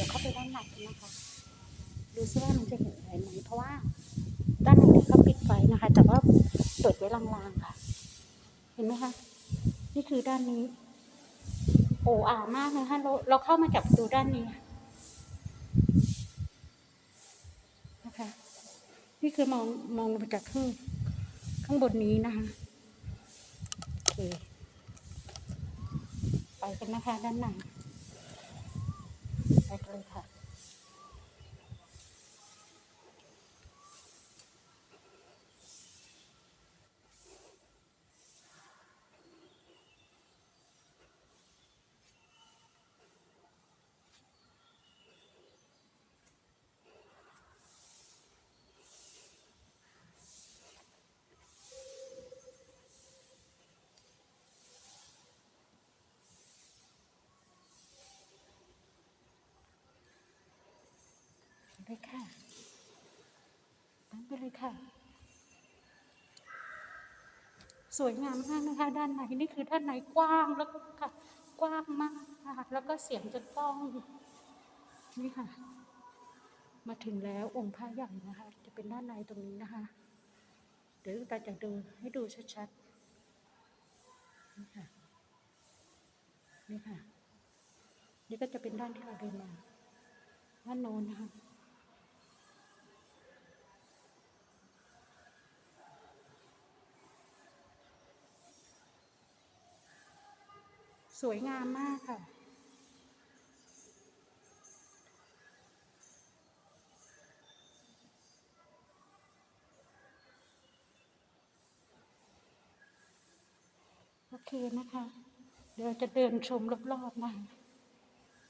ดี๋ยวเข้าไปด้านในกันนะคะ ดูซิว่ามันจะเห็นอะไรไหมเพราะว่า ด้านในที่เขาปิดไฟนะคะ แต่ว่าเปิดไว้ลางๆค่ะ เห็นไหมคะ นี่คือด้านนี้ โอ้อามากนะคะเราเราเข้ามาจากประตูด้านนี้นะคะ นี่คือมองมองลงมาจากข้างข้างบนนี้นะคะโอเคไปกันนะคะด้านในไปกันเลยค่ะ ไป เลยค่ะตามไปเลยค่ะ สวยงามมากนะคะ ด้านในนี่คือด้านในกว้างแล้วก็ค่ะ กว้างมากค่ะแล้วก็เสียงจะต้องนี่ค่ะ มาถึงแล้วองค์พระใหญ่นะคะ จะเป็นด้านในตรงนี้นะคะ เดี๋ยวตาจะดูให้ดูชัดๆนี่ค่ะนี่ค่ะ นี่ก็จะเป็นด้านที่เราเดินมาด้านโน้นนะคะ สวยงามมากค่ะ โอเคนะคะ เดี๋ยวจะเดินชมรอบๆนะ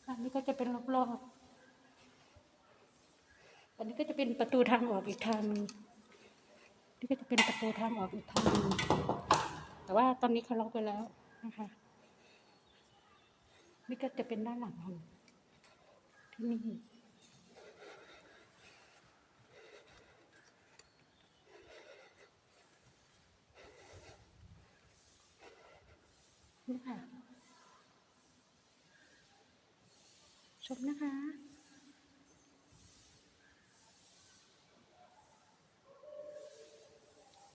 อันนี้ก็จะเป็นรอบๆ อันนี้ก็จะเป็นประตูทางออกอีกทางนึงนี่ก็จะเป็นประตูทางออกอีกทางนึงแต่ว่าตอนนี้เขาล็อกไปแล้วนะคะ นี่ก็จะเป็นด้านหลังของที่นี่นี่ค่ะชมนะคะ